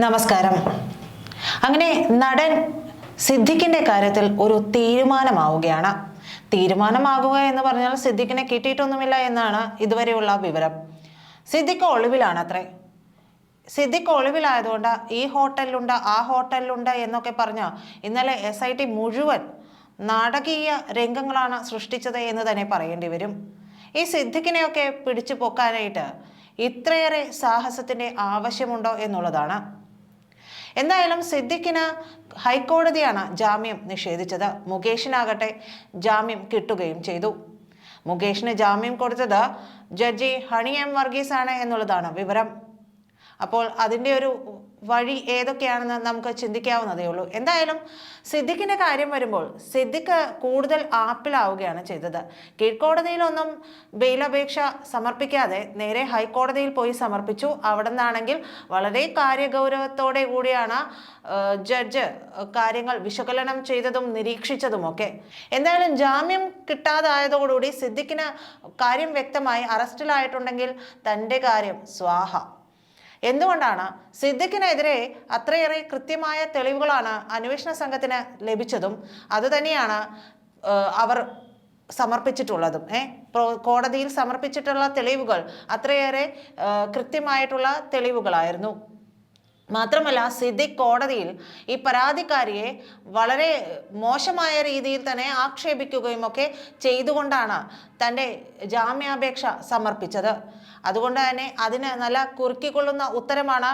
നമസ്കാരം. അങ്ങനെ നടൻ സിദ്ദിഖിന്റെ കാര്യത്തിൽ ഒരു തീരുമാനമാവുകയാണ്. തീരുമാനമാകുക എന്ന് പറഞ്ഞാൽ സിദ്ദിഖിനെ കിട്ടിയിട്ടൊന്നുമില്ല എന്നാണ് ഇതുവരെയുള്ള വിവരം. സിദ്ദിഖ് ഒളിവിലാണ് അത്രേ സിദ്ദിഖ് ഒളിവിലായതുകൊണ്ട് ഈ ഹോട്ടലിലുണ്ട് ആ ഹോട്ടലിലുണ്ട് എന്നൊക്കെ പറഞ്ഞ് ഇന്നലെ എസ് ഐ ടി മുഴുവൻ നാടകീയ രംഗങ്ങളാണ് സൃഷ്ടിച്ചത് എന്ന് തന്നെ പറയേണ്ടി വരും. ഈ സിദ്ദിഖിനെയൊക്കെ പിടിച്ചു പൊക്കാനായിട്ട് ഇത്രയേറെ സാഹസത്തിന്റെ ആവശ്യമുണ്ടോ എന്നുള്ളതാണ്. എന്തായാലും സിദ്ദിഖിന് ഹൈക്കോടതിയാണ് ജാമ്യം നിഷേധിച്ചത്. മുകേഷിനാകട്ടെ ജാമ്യം കിട്ടുകയും ചെയ്തു. മുകേഷിന് ജാമ്യം കൊടുത്തത് ജഡ്ജി ഹണി എം വർഗീസ് ആണ് എന്നുള്ളതാണ് വിവരം. അപ്പോൾ അതിന്റെ ഒരു വഴി ഏതൊക്കെയാണെന്ന് നമുക്ക് ചിന്തിക്കാവുന്നതേ ഉള്ളൂ. എന്തായാലും സിദ്ദിഖിന്റെ കാര്യം വരുമ്പോൾ സിദ്ദിഖ് കൂടുതൽ ആപ്പിലാവുകയാണ് ചെയ്തത്. കീഴ്ക്കോടതിയിലൊന്നും ബെയിലപേക്ഷ സമർപ്പിക്കാതെ നേരെ ഹൈക്കോടതിയിൽ പോയി സമർപ്പിച്ചു. അവിടെ നിന്നാണെങ്കിൽ വളരെ കാര്യഗൗരവത്തോടെ കൂടിയാണ് ജഡ്ജ് കാര്യങ്ങൾ വിശകലനം ചെയ്തതും നിരീക്ഷിച്ചതുമൊക്കെ. എന്തായാലും ജാമ്യം കിട്ടാതായതോടുകൂടി സിദ്ദിഖിന് കാര്യം വ്യക്തമായി അറസ്റ്റിലായിട്ടുണ്ടെങ്കിൽ തന്റെ കാര്യം സ്വാഹ. എന്തുകൊണ്ടാണ് സിദ്ദിഖിനെതിരെ അത്രയേറെ കൃത്യമായ തെളിവുകളാണ് അന്വേഷണ സംഘത്തിന് ലഭിച്ചതും അതുതന്നെയാണ് അവർ സമർപ്പിച്ചിട്ടുള്ളതും. ഏ കോടതിയിൽ സമർപ്പിച്ചിട്ടുള്ള തെളിവുകൾ അത്രയേറെ കൃത്യമായിട്ടുള്ള തെളിവുകളായിരുന്നു. മാത്രമല്ല സിദ്ദിഖ് കോടതിയിൽ ഈ പരാതിക്കാരിയെ വളരെ മോശമായ രീതിയിൽ തന്നെ ആക്ഷേപിക്കുകയും ഒക്കെ ചെയ്തുകൊണ്ടാണ് തന്റെ ജാമ്യാപേക്ഷ സമർപ്പിച്ചത്. അതുകൊണ്ട് തന്നെ അതിന് നല്ല കുറുക്കിക്കൊള്ളുന്ന ഉത്തരമാണ്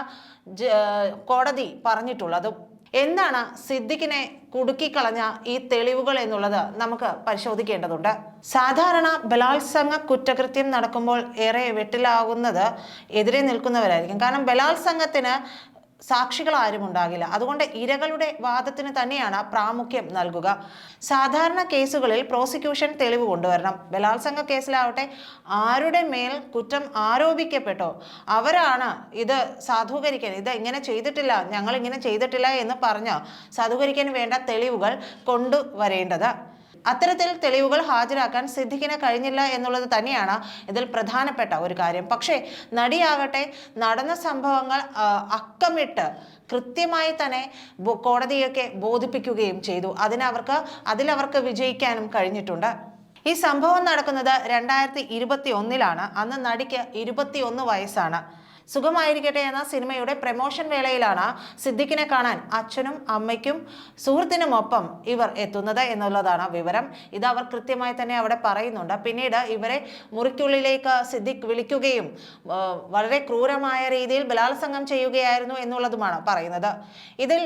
കോടതി പറഞ്ഞിട്ടുള്ളതും. എന്താണ് സിദ്ദിഖിനെ കുടുക്കിക്കളഞ്ഞ ഈ തെളിവുകൾ എന്നുള്ളത് നമുക്ക് പരിശോധിക്കേണ്ടതുണ്ട്. സാധാരണ ബലാത്സംഗ കുറ്റകൃത്യം നടക്കുമ്പോൾ ഏറെ വെട്ടിലാകുന്നത് എതിരെ നിൽക്കുന്നവരായിരിക്കും. കാരണം ബലാത്സംഗത്തിന് സാക്ഷികൾ ആരും ഉണ്ടാകില്ല. അതുകൊണ്ട് ഇരകളുടെ വാദത്തിന് തന്നെയാണ് പ്രാമുഖ്യം നൽകുക. സാധാരണ കേസുകളിൽ പ്രോസിക്യൂഷൻ തെളിവ് കൊണ്ടുവരണം. ബലാത്സംഗ കേസിലാവട്ടെ ആരുടെ മേൽ കുറ്റം ആരോപിക്കപ്പെട്ടോ അവരാണ് ഇത് സാധൂകരിക്കാൻ ഇത് ഇങ്ങനെ ചെയ്തിട്ടില്ല ഞങ്ങൾ ഇങ്ങനെ ചെയ്തിട്ടില്ല എന്ന് പറഞ്ഞ് സാധൂകരിക്കാൻ വേണ്ട തെളിവുകൾ കൊണ്ടുവരേണ്ടത്. അത്തരത്തിൽ തെളിവുകൾ ഹാജരാക്കാൻ സിദ്ദിഖിന് കഴിഞ്ഞില്ല എന്നുള്ളത് തന്നെയാണ് ഇതിൽ പ്രധാനപ്പെട്ട ഒരു കാര്യം. പക്ഷേ നടിയാകട്ടെ നടന്ന സംഭവങ്ങൾ അക്കമിട്ട് കൃത്യമായി തന്നെ കോടതിയൊക്കെ ബോധിപ്പിക്കുകയും ചെയ്തു. അതിനവർക്ക് അതിലവർക്ക് വിജയിക്കാനും കഴിഞ്ഞിട്ടുണ്ട്. ഈ സംഭവം നടക്കുന്നത് രണ്ടായിരത്തി ഇരുപത്തി ഒന്നിലാണ് അന്ന് നടിക്ക് ഇരുപത്തി ഒന്ന് വയസ്സാണ്. സുഖമായിരിക്കട്ടെ എന്ന സിനിമയുടെ പ്രമോഷൻ വേളയിലാണ് സിദ്ദിഖിനെ കാണാൻ അച്ഛനും അമ്മയ്ക്കും സുഹൃത്തിനുമൊപ്പം ഇവർ എത്തുന്നത് എന്നുള്ളതാണ് വിവരം. ഇത് അവർ കൃത്യമായി തന്നെ അവിടെ പറയുന്നുണ്ട്. പിന്നീട് ഇവരെ മുറിക്കുള്ളിലേക്ക് സിദ്ദിഖ് വിളിക്കുകയും വളരെ ക്രൂരമായ രീതിയിൽ ബലാത്സംഗം ചെയ്യുകയായിരുന്നു എന്നുള്ളതുമാണ് പറയുന്നത്. ഇതിൽ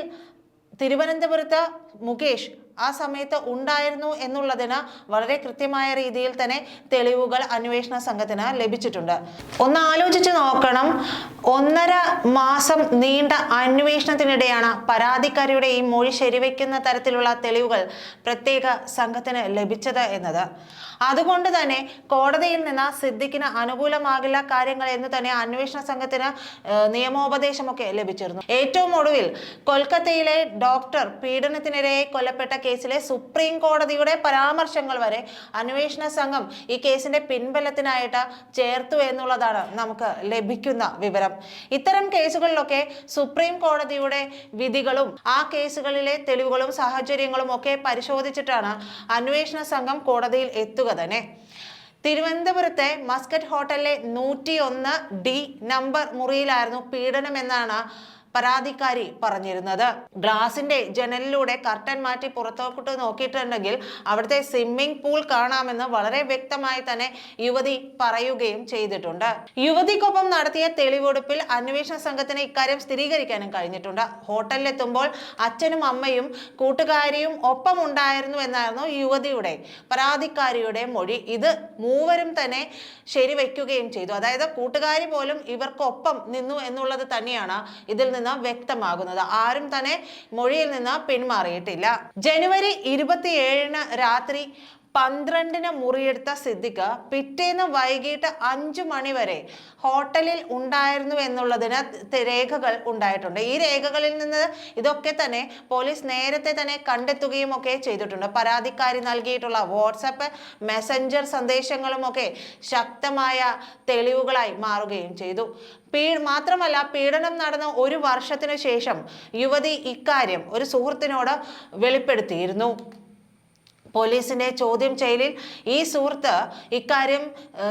തിരുവനന്തപുരത്ത് മുകേഷ് ആ സമയത്ത് ഉണ്ടായിരുന്നു എന്നുള്ളതിന് വളരെ കൃത്യമായ രീതിയിൽ തന്നെ തെളിവുകൾ അന്വേഷണ സംഘത്തിന് ലഭിച്ചിട്ടുണ്ട്. ഒന്ന് ആലോചിച്ച് നോക്കണം. ഒന്നര മാസം നീണ്ട അന്വേഷണത്തിനിടെയാണ് പരാതിക്കാരിയുടെ ഈ മൊഴി ശരിവെക്കുന്ന തരത്തിലുള്ള തെളിവുകൾ പ്രത്യേക സംഘത്തിന് ലഭിച്ചത് എന്നത്. അതുകൊണ്ട് തന്നെ കോടതിയിൽ നിന്ന് സിദ്ദിഖിന് അനുകൂലമാകില്ല കാര്യങ്ങൾ എന്ന് തന്നെ അന്വേഷണ സംഘത്തിന് നിയമോപദേശമൊക്കെ ലഭിച്ചിരുന്നു. ഏറ്റവും ഒടുവിൽ കൊൽക്കത്തയിലെ ഡോക്ടർ പീഡനത്തിനിരയെ കൊല്ലപ്പെട്ട കേസിലെ സുപ്രീം കോടതിയുടെ പരാമർശങ്ങൾ വരെ അന്വേഷണ സംഘം ഈ കേസിന്റെ പിൻബലത്തിനായിട്ട് ചേർത്തു എന്നുള്ളതാണ് നമുക്ക് ലഭിക്കുന്ന വിവരം. ഇത്തരം കേസുകളിലൊക്കെ സുപ്രീം കോടതിയുടെ വിധികളും ആ കേസുകളിലെ തെളിവുകളും സാഹചര്യങ്ങളും ഒക്കെ പരിശോധിച്ചിട്ടാണ് അന്വേഷണ സംഘം കോടതിയിൽ എത്തുക തന്നെ. തിരുവനന്തപുരത്തെ മസ്കറ്റ് ഹോട്ടലിലെ നൂറ്റി ഒന്ന് ഡി നമ്പർ മുറിയിലായിരുന്നു പീഡനം എന്നാണ് പരാതിക്കാരി പറഞ്ഞിരുന്നത്. ഗ്ലാസിന്റെ ജനലിലൂടെ കർട്ടൻ മാറ്റി പുറത്തോട്ട് നോക്കിയിട്ടുണ്ടെങ്കിൽ അവിടുത്തെ സ്വിമ്മിംഗ് പൂൾ കാണാമെന്ന് വളരെ വ്യക്തമായി തന്നെ യുവതി പറയുകയും ചെയ്തിട്ടുണ്ട്. യുവതിക്കൊപ്പം നടത്തിയ തെളിവെടുപ്പിൽ അന്വേഷണ സംഘത്തിന് ഇക്കാര്യം സ്ഥിരീകരിക്കാനും കഴിഞ്ഞിട്ടുണ്ട്. ഹോട്ടലിലെത്തുമ്പോൾ അച്ഛനും അമ്മയും കൂട്ടുകാരിയും ഒപ്പം ഉണ്ടായിരുന്നു എന്നായിരുന്നു യുവതിയുടെ പരാതിക്കാരിയുടെ മൊഴി. ഇത് മൂവരും തന്നെ ശരിവെക്കുകയും ചെയ്തു. അതായത് കൂട്ടുകാരി പോലും ഇവർക്കൊപ്പം നിന്നു എന്നുള്ളത് തന്നെയാണ് ഇതിൽ നിന്ന് വ്യക്തമാകുന്നത്. ആരും തന്നെ മൊഴിയിൽ നിന്ന് പിന്മാറിയിട്ടില്ല. ജനുവരി ഇരുപത്തിയേഴിന് രാത്രി പന്ത്രണ്ടിന് മുറിയെടുത്ത സിദ്ദിഖ് പിറ്റേന്ന് വൈകിട്ട് അഞ്ചു മണി വരെ ഹോട്ടലിൽ ഉണ്ടായിരുന്നു എന്നുള്ളതിന് രേഖകൾ ഉണ്ടായിട്ടുണ്ട്. ഈ രേഖകളിൽ നിന്ന് ഇതൊക്കെ തന്നെ പോലീസ് നേരത്തെ തന്നെ കണ്ടെത്തുകയും ഒക്കെ ചെയ്തിട്ടുണ്ട്. പരാതിക്കാരി നൽകിയിട്ടുള്ള വാട്സപ്പ് മെസ്സഞ്ചർ സന്ദേശങ്ങളും ഒക്കെ ശക്തമായ തെളിവുകളായി മാറുകയും ചെയ്തു. പീ മാത്രമല്ല പീഡനം നടന്ന ഒരു വർഷത്തിനു ശേഷം യുവതി ഇക്കാര്യം ഒരു സുഹൃത്തിനോട് വെളിപ്പെടുത്തിയിരുന്നു. പോലീസിന്റെ ചോദ്യം ചെയ്യലിൽ ഈ സുഹൃത്ത് ഇക്കാര്യം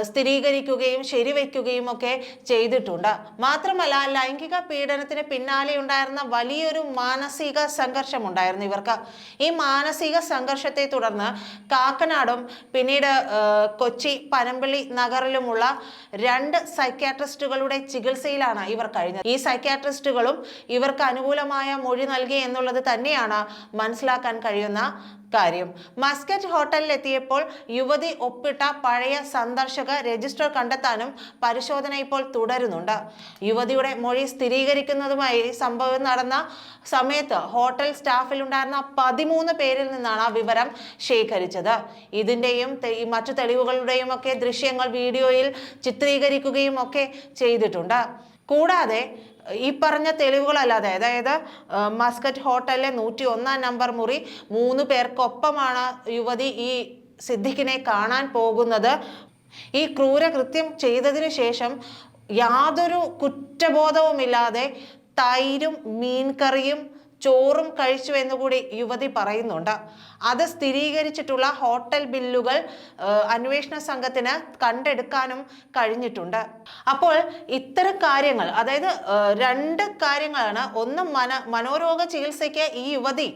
സ്ഥിരീകരിക്കുകയും ശരിവെക്കുകയും ഒക്കെ ചെയ്തിട്ടുണ്ട്. മാത്രമല്ല ലൈംഗിക പീഡനത്തിന് പിന്നാലെ ഉണ്ടായിരുന്ന വലിയൊരു മാനസിക സംഘർഷം ഉണ്ടായിരുന്നു ഇവർക്ക്. ഈ മാനസിക സംഘർഷത്തെ തുടർന്ന് കാക്കനാടും പിന്നീട് കൊച്ചി പനമ്പള്ളി നഗറിലുമുള്ള രണ്ട് സൈക്യാട്രിസ്റ്റുകളുടെ ചികിത്സയിലാണ് ഇവർ കഴിഞ്ഞത്. ഈ സൈക്യാട്രിസ്റ്റുകളും ഇവർക്ക് അനുകൂലമായ മൊഴി നൽകി എന്നുള്ളത് തന്നെയാണ് മനസ്സിലാക്കാൻ കഴിയുന്ന കാര്യം. മസ്കറ്റ് ഹോട്ടലിൽ എത്തിയപ്പോൾ യുവതി ഒപ്പിട്ട പഴയ സന്ദർശക രജിസ്റ്റർ കണ്ടെത്താനും പരിശോധന ഇപ്പോൾ തുടരുന്നുണ്ട്. യുവതിയുടെ മൊഴി സ്ഥിരീകരിക്കുന്നതുമായി സംഭവം നടന്ന സമയത്ത് ഹോട്ടൽ സ്റ്റാഫിലുണ്ടായിരുന്ന പതിമൂന്ന് പേരിൽ നിന്നാണ് ആ വിവരം ശേഖരിച്ചത്. ഇതിന്റെയും മറ്റു തെളിവുകളുടെയും ഒക്കെ ദൃശ്യങ്ങൾ വീഡിയോയിൽ ചിത്രീകരിക്കുകയും ഒക്കെ ചെയ്തിട്ടുണ്ട്. കൂടാതെ ഈ പറഞ്ഞ തെളിവുകളല്ലാതെ അതായത് മസ്കറ്റ് ഹോട്ടലിലെ നൂറ്റി ഒന്നാം നമ്പർ മുറി മൂന്ന് പേർക്കൊപ്പമാണ് യുവതി ഈ സിദ്ദിഖിനെ കാണാൻ പോകുന്നത്. ഈ ക്രൂരകൃത്യം ചെയ്തതിനു ശേഷം യാതൊരു കുറ്റബോധവുമില്ലാതെ തൈരും മീൻകറിയും ചോറും കഴിച്ചു എന്നുകൂടി യുവതി പറയുന്നുണ്ട്. അത് സ്ഥിരീകരിച്ചിട്ടുള്ള ഹോട്ടൽ ബില്ലുകൾ അന്വേഷണ സംഘത്തിന് കണ്ടെടുക്കാനും കഴിഞ്ഞിട്ടുണ്ട്. അപ്പോൾ ഇത്തരം കാര്യങ്ങൾ അതായത് രണ്ട് കാര്യങ്ങളാണ്. ഒന്ന് മന മനോരോഗ ചികിത്സയ്ക്ക് ഈ യുവതി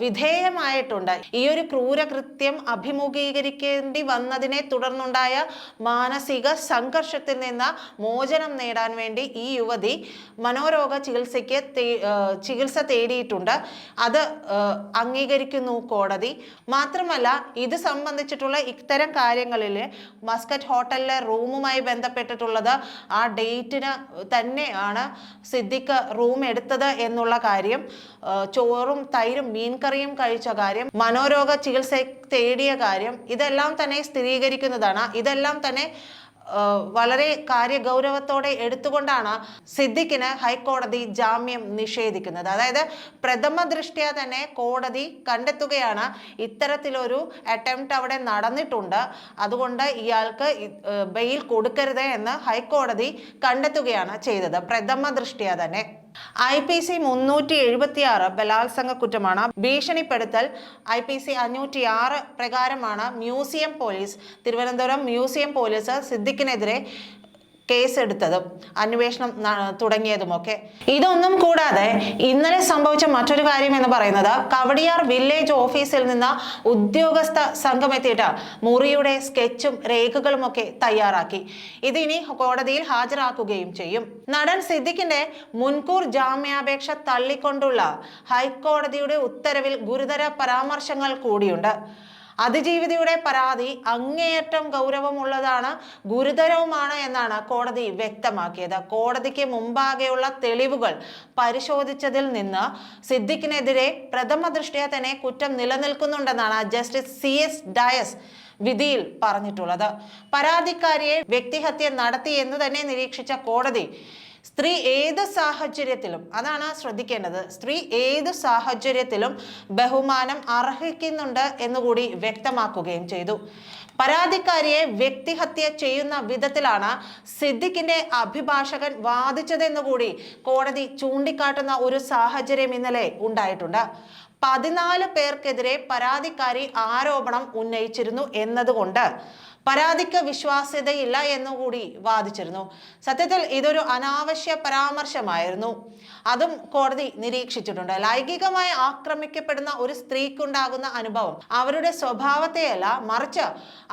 വിധേയമായിട്ടുണ്ട്. ഈ ഒരു ക്രൂരകൃത്യം അഭിമുഖീകരിക്കേണ്ടി വന്നതിനെ തുടർന്നുണ്ടായ മാനസിക സംഘർഷത്തിൽ നിന്ന് മോചനം നേടാൻ വേണ്ടി ഈ യുവതി മനോരോഗ ചികിത്സയ്ക്ക് ചികിത്സ തേടിയിട്ടുണ്ട്. അത് അംഗീകരിക്കുന്നു കോടതി. മാത്രമല്ല ഇത് സംബന്ധിച്ചിട്ടുള്ള ഇത്തരം കാര്യങ്ങളിൽ മസ്കറ്റ് ഹോട്ടലിലെ റൂമുമായി ബന്ധപ്പെട്ടിട്ടുള്ളത് ആ ഡേറ്റിന് തന്നെയാണ് സിദ്ദിഖ് റൂം എടുത്തത് എന്നുള്ള കാര്യം ചോറും തൈരും മീൻകറിയും കഴിച്ച കാര്യം മനോരോഗ ചികിത്സ തേടിയ കാര്യം ഇതെല്ലാം തന്നെ സ്ഥിരീകരിക്കുന്നതാണ്. ഇതെല്ലാം തന്നെ വളരെ കാര്യഗൗരവത്തോടെ എടുത്തുകൊണ്ടാണ് സിദ്ദിഖിന് ഹൈക്കോടതി ജാമ്യം നിഷേധിക്കുന്നത്. അതായത് പ്രഥമ ദൃഷ്ട്യാ തന്നെ കോടതി കണ്ടെത്തുകയാണ് ഇത്തരത്തിലൊരു അറ്റംപ്റ്റ് അവിടെ നടന്നിട്ടുണ്ട്. അതുകൊണ്ട് ഇയാൾക്ക് ബെയിൽ കൊടുക്കരുത് എന്ന് ഹൈക്കോടതി കണ്ടെത്തുകയാണ് ചെയ്തത്. പ്രഥമ ദൃഷ്ട്യാ തന്നെ. ഐ പി സി മുന്നൂറ്റി എഴുപത്തി ആറ് ബലാത്സംഗ കുറ്റമാണ് ഭീഷണിപ്പെടുത്തൽ ഐ പി സി അഞ്ഞൂറ്റി ആറ് പ്രകാരമാണ് museum police Thiruvananthapuram museum police സിദ്ദിഖിനെതിരെ കേസെടുത്തതും അന്വേഷണം തുടങ്ങിയതുമൊക്കെ. ഇതൊന്നും കൂടാതെ ഇന്നലെ സംഭവിച്ച മറ്റൊരു കാര്യം എന്ന് പറയുന്നത് കവടിയാർ വില്ലേജ് ഓഫീസിൽ നിന്ന് ഉദ്യോഗസ്ഥ സംഘം എത്തിയിട്ട് മുറിയുടെ സ്കെച്ചും രേഖകളും ഒക്കെ തയ്യാറാക്കി. ഇതിനി കോടതിയിൽ ഹാജരാക്കുകയും ചെയ്യും. നടൻ സിദ്ദിഖിന്റെ മുൻകൂർ ജാമ്യാപേക്ഷ തള്ളിക്കൊണ്ടുള്ള ഹൈക്കോടതിയുടെ ഉത്തരവിൽ ഗുരുതര പരാമർശങ്ങൾ കൂടിയുണ്ട്. അതിജീവിതയുടെ പരാതി അങ്ങേയറ്റം ഗൗരവമുള്ളതാണ് ഗുരുതരവുമാണ് എന്നാണ് കോടതി വ്യക്തമാക്കിയത്. കോടതിക്ക് മുമ്പാകെയുള്ള തെളിവുകൾ പരിശോധിച്ചതിൽ നിന്ന് സിദ്ദിഖിനെതിരെ പ്രഥമ ദൃഷ്ടിയ തന്നെ കുറ്റം നിലനിൽക്കുന്നുണ്ടെന്നാണ് ജസ്റ്റിസ് സി എസ് ഡയസ് വിധിയിൽ പറഞ്ഞിട്ടുള്ളത്. പരാതിക്കാരിയെ വ്യക്തിഹത്യ നടത്തി എന്ന് തന്നെ നിരീക്ഷിച്ച കോടതി സ്ത്രീ ഏത് സാഹചര്യത്തിലും അതാണ് ശ്രദ്ധിക്കേണ്ടത് സ്ത്രീ ഏത് സാഹചര്യത്തിലും ബഹുമാനം അർഹിക്കുന്നുണ്ട് എന്നുകൂടി വ്യക്തമാക്കുകയും ചെയ്തു. പരാതിക്കാരിയെ വ്യക്തിഹത്യ ചെയ്യുന്ന വിധത്തിലാണ് സിദ്ദിഖിന്റെ അഭിഭാഷകൻ വാദിച്ചതെന്നുകൂടി കോടതി ചൂണ്ടിക്കാട്ടുന്ന ഒരു സാഹചര്യം ഇന്നലെ ഉണ്ടായിട്ടുണ്ട്. പതിനാല് പേർക്കെതിരെ പരാതിക്കാരി ആരോപണം ഉന്നയിച്ചിരുന്നു എന്നതുകൊണ്ട് പരാതിക്ക് വിശ്വാസ്യതയില്ല എന്നുകൂടി വാദിച്ചിരുന്നു. സത്യത്തിൽ ഇതൊരു അനാവശ്യ പരാമർശമായിരുന്നു. അതും കോടതി നിരീക്ഷിച്ചിട്ടുണ്ട്. ലൈംഗികമായി ആക്രമിക്കപ്പെടുന്ന ഒരു സ്ത്രീക്കുണ്ടാകുന്ന അനുഭവം അവരുടെ സ്വഭാവത്തെയല്ല മറിച്ച്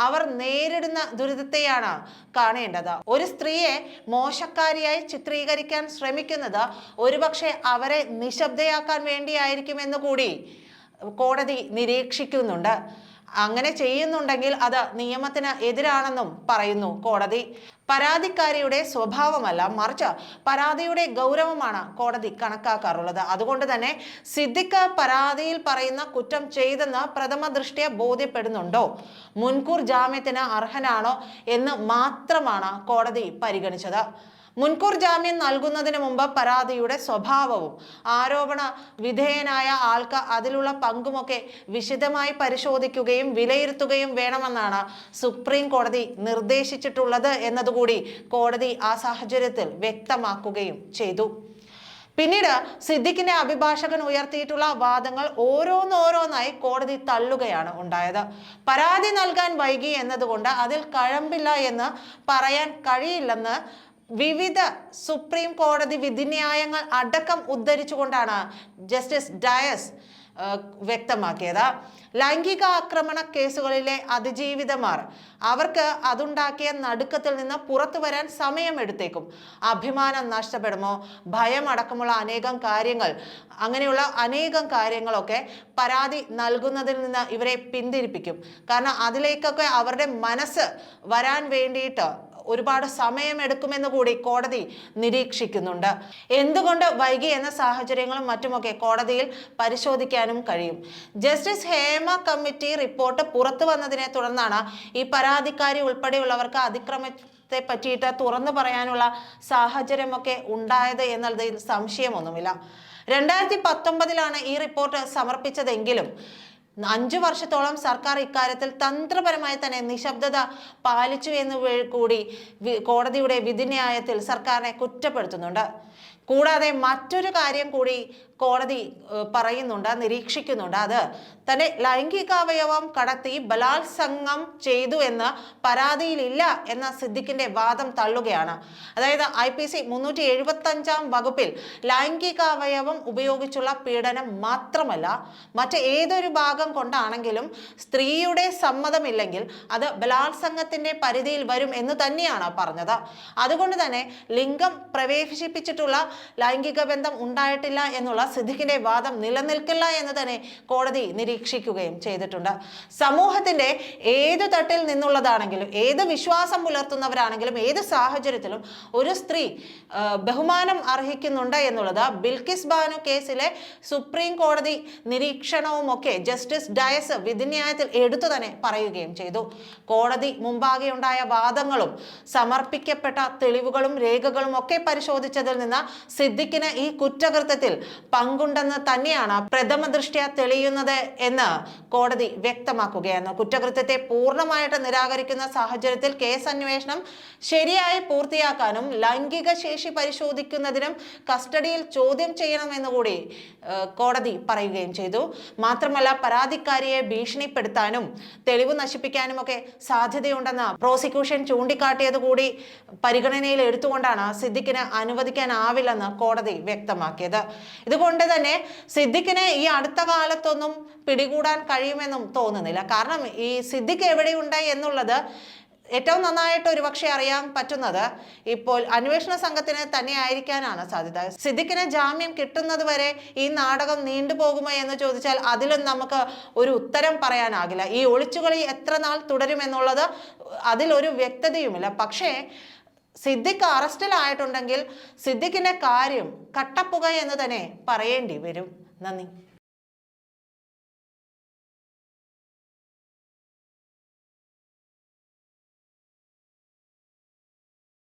അവർ നേരിടുന്ന ദുരിതത്തെയാണ് കാണേണ്ടത്. ഒരു സ്ത്രീയെ മോശക്കാരിയായി ചിത്രീകരിക്കാൻ ശ്രമിക്കുന്നത് ഒരുപക്ഷെ അവരെ നിശബ്ദയാക്കാൻ വേണ്ടിയായിരിക്കും കൂടി കോടതി നിരീക്ഷിക്കുന്നുണ്ട്. അങ്ങനെ ചെയ്യുന്നുണ്ടെങ്കിൽ അത് നിയമത്തിന് എതിരാണെന്നും പറയുന്നു കോടതി. പരാതിക്കാരിയുടെ സ്വഭാവമല്ല മറിച്ച് പരാതിയുടെ ഗൗരവമാണ് കോടതി കണക്കാക്കാറുള്ളത്. അതുകൊണ്ട് തന്നെ സിദ്ദിഖ് പരാതിയിൽ പറയുന്ന കുറ്റം ചെയ്തെന്ന് പ്രഥമ ദൃഷ്ടിയെ ബോധ്യപ്പെടുന്നുണ്ടോ? മുൻകൂർ ജാമ്യത്തിന് അർഹനാണോ എന്ന് മാത്രമാണ് കോടതി പരിഗണിച്ചത്. മുൻകൂർ ജാമ്യം നൽകുന്നതിന് മുമ്പ് പരാതിയുടെ സ്വഭാവവും ആരോപണ വിധേയനായ ആൾക്ക് അതിലുള്ള പങ്കുമൊക്കെ വിശദമായി പരിശോധിക്കുകയും വിലയിരുത്തുകയും വേണമെന്നാണ് സുപ്രീം കോടതി നിർദ്ദേശിച്ചിട്ടുള്ളത് എന്നതുകൂടി കോടതി ആ സാഹചര്യത്തിൽ വ്യക്തമാക്കുകയും ചെയ്തു. പിന്നീട് സിദ്ദിഖിന്റെ അഭിഭാഷകൻ ഉയർത്തിയിട്ടുള്ള വാദങ്ങൾ ഓരോന്നോരോന്നായി കോടതി തള്ളുകയാണ് ഉണ്ടായത്. പരാതി നൽകാൻ വൈകി എന്നതുകൊണ്ട് അതിൽ കഴമ്പില്ല എന്ന് പറയാൻ കഴിയില്ലെന്ന് വിവിധ സുപ്രീം കോടതി വിധിന്യായങ്ങൾ അടക്കം ഉദ്ധരിച്ചുകൊണ്ടാണ് ജസ്റ്റിസ് ഡയസ് വ്യക്തമാക്കിയത്. ലൈംഗിക ആക്രമണ കേസുകളിലെ അതിജീവിതമാർ അവർക്ക് അതുണ്ടാക്കിയ നടുക്കത്തിൽ നിന്ന് പുറത്തു വരാൻ സമയമെടുത്തേക്കും. അഭിമാനം നഷ്ടപ്പെടുമോ? ഭയം അടക്കമുള്ള അനേകം കാര്യങ്ങൾ അങ്ങനെയുള്ള അനേകം കാര്യങ്ങളൊക്കെ പരാതി നൽകുന്നതിൽ നിന്ന് ഇവരെ പിന്തിരിപ്പിക്കും. കാരണം അതിലേക്കൊക്കെ അവരുടെ മനസ്സ് വരാൻ വേണ്ടിയിട്ട് ഒരുപാട് സമയമെടുക്കുമെന്ന് കൂടി കോടതി നിരീക്ഷിക്കുന്നുണ്ട്. എന്തുകൊണ്ട് വൈകി എന്ന സാഹചര്യങ്ങളും മറ്റുമൊക്കെ കോടതിയിൽ പരിശോധിക്കാനും കഴിയും? ജസ്റ്റിസ് ഹേമ കമ്മിറ്റി റിപ്പോർട്ട് പുറത്തു വന്നതിനെ തുടർന്നാണ് ഈ പരാതിക്കാരി ഉൾപ്പെടെയുള്ളവർക്ക് അതിക്രമത്തെ പറ്റിയിട്ട് തുറന്നു പറയാനുള്ള സാഹചര്യമൊക്കെ ഉണ്ടായത് എന്നതിൽ സംശയമൊന്നുമില്ല. രണ്ടായിരത്തി പത്തൊമ്പതിലാണ് ഈ റിപ്പോർട്ട് സമർപ്പിച്ചതെങ്കിലും അഞ്ചു വർഷത്തോളം സർക്കാർ ഇക്കാര്യത്തിൽ തന്ത്രപരമായി തന്നെ നിശബ്ദത പാലിച്ചു എന്ന് കൂടി കോടതിയുടെ വിധിന്യായത്തിൽ സർക്കാരിനെ കുറ്റപ്പെടുത്തുന്നുണ്ട്. കൂടാതെ മറ്റൊരു കാര്യം കൂടി കോടതി പറയുന്നുണ്ട് നിരീക്ഷിക്കുന്നുണ്ട്. അത് തന്നെ ലൈംഗികാവയവം കടത്തി ബലാത്സംഗം ചെയ്തു എന്ന് പരാതിയിലില്ല എന്ന സിദ്ദിഖിന്റെ വാദം തള്ളുകയാണ്. അതായത് ഐ പി സി മുന്നൂറ്റി എഴുപത്തി അഞ്ചാം വകുപ്പിൽ ലൈംഗികാവയവം ഉപയോഗിച്ചുള്ള പീഡനം മാത്രമല്ല മറ്റ് ഏതൊരു ഭാഗം കൊണ്ടാണെങ്കിലും സ്ത്രീയുടെ സമ്മതമില്ലെങ്കിൽ അത് ബലാത്സംഗത്തിന്റെ പരിധിയിൽ വരും എന്ന് തന്നെയാണ് പറഞ്ഞത്. അതുകൊണ്ട് തന്നെ ലിംഗം പ്രവേശിപ്പിച്ചിട്ടുള്ള ലൈംഗിക ബന്ധം ഉണ്ടായിട്ടില്ല എന്നുള്ള സിദ്ദിഖിന്റെ വാദം നിലനിൽക്കില്ല എന്ന് തന്നെ കോടതി നിരീക്ഷിക്കുകയും ചെയ്തിട്ടുണ്ട്. സമൂഹത്തിന്റെ ഏത് തട്ടിൽ നിന്നുള്ളതാണെങ്കിലും ഏത് വിശ്വാസം പുലർത്തുന്നവരാണെങ്കിലും ഏത് സാഹചര്യത്തിലും ഒരു സ്ത്രീ ബഹുമാനം അർഹിക്കുന്നുണ്ട് എന്നുള്ളത് ബിൽക്കിസ് ബാനു കേസിലെ സുപ്രീം കോടതി നിരീക്ഷണവും ഒക്കെ ജസ്റ്റിസ് ഡയസ് വിധിന്യായത്തിൽ എടുത്തു തന്നെ പറയുകയും ചെയ്തു. കോടതി മുമ്പാകെ ഉണ്ടായ വാദങ്ങളും സമർപ്പിക്കപ്പെട്ട തെളിവുകളും രേഖകളും ഒക്കെ പരിശോധിച്ചതിൽ നിന്ന് സിദ്ദിഖിന് ഈ കുറ്റകൃത്യത്തിൽ പങ്കുണ്ടെന്ന് തന്നെയാണ് പ്രഥമ ദൃഷ്ട്യ തെളിയുന്നത് എന്ന് കോടതി വ്യക്തമാക്കുകയാണ് കുറ്റകൃത്യത്തെ പൂർണമായിട്ട് നിരാകരിക്കുന്ന സാഹചര്യത്തിൽ കേസ് അന്വേഷണം ശരിയായി പൂർത്തിയാക്കാനും ലൈംഗിക ശേഷി പരിശോധിക്കുന്നതിനും കസ്റ്റഡിയിൽ ചോദ്യം ചെയ്യണമെന്ന് കൂടി കോടതി പറയുകയും ചെയ്തു. മാത്രമല്ല പരാതിക്കാരിയെ ഭീഷണിപ്പെടുത്താനും തെളിവ് നശിപ്പിക്കാനും ഒക്കെ സാധ്യതയുണ്ടെന്ന് പ്രോസിക്യൂഷൻ ചൂണ്ടിക്കാട്ടിയത് കൂടി പരിഗണനയിൽ എടുത്തുകൊണ്ടാണ് സിദ്ദിഖിന് അനുവദിക്കാനാവില്ലെന്ന് കോടതി വ്യക്തമാക്കിയത്. ഇതുകൊണ്ട് തന്നെ സിദ്ദിഖിനെ ഈ അടുത്ത കാലത്തൊന്നും പിടികൂടാൻ കഴിയുമെന്നും തോന്നുന്നില്ല. കാരണം ഈ സിദ്ദിഖ് എവിടെയുണ്ട് എന്നുള്ളത് ഏറ്റവും നന്നായിട്ട് ഒരുപക്ഷെ അറിയാൻ പറ്റുന്നത് ഇപ്പോൾ അന്വേഷണ സംഘത്തിന് തന്നെ ആയിരിക്കാനാണ് സാധ്യത. സിദ്ദിഖിന് ജാമ്യം കിട്ടുന്നത് വരെ ഈ നാടകം നീണ്ടുപോകുമോ എന്ന് ചോദിച്ചാൽ അതിലും നമുക്ക് ഒരു ഉത്തരം പറയാനാകില്ല. ഈ ഒളിച്ചുകളി എത്ര നാൾ തുടരുമെന്നുള്ളത് അതിലൊരു വ്യക്തതയുമില്ല. പക്ഷേ സിദ്ദിഖ് അറസ്റ്റിലായിട്ടുണ്ടെങ്കിൽ സിദ്ദിഖിന്റെ കാര്യം കട്ടപ്പുക എന്ന് തന്നെ പറയേണ്ടി വരും. നന്ദി.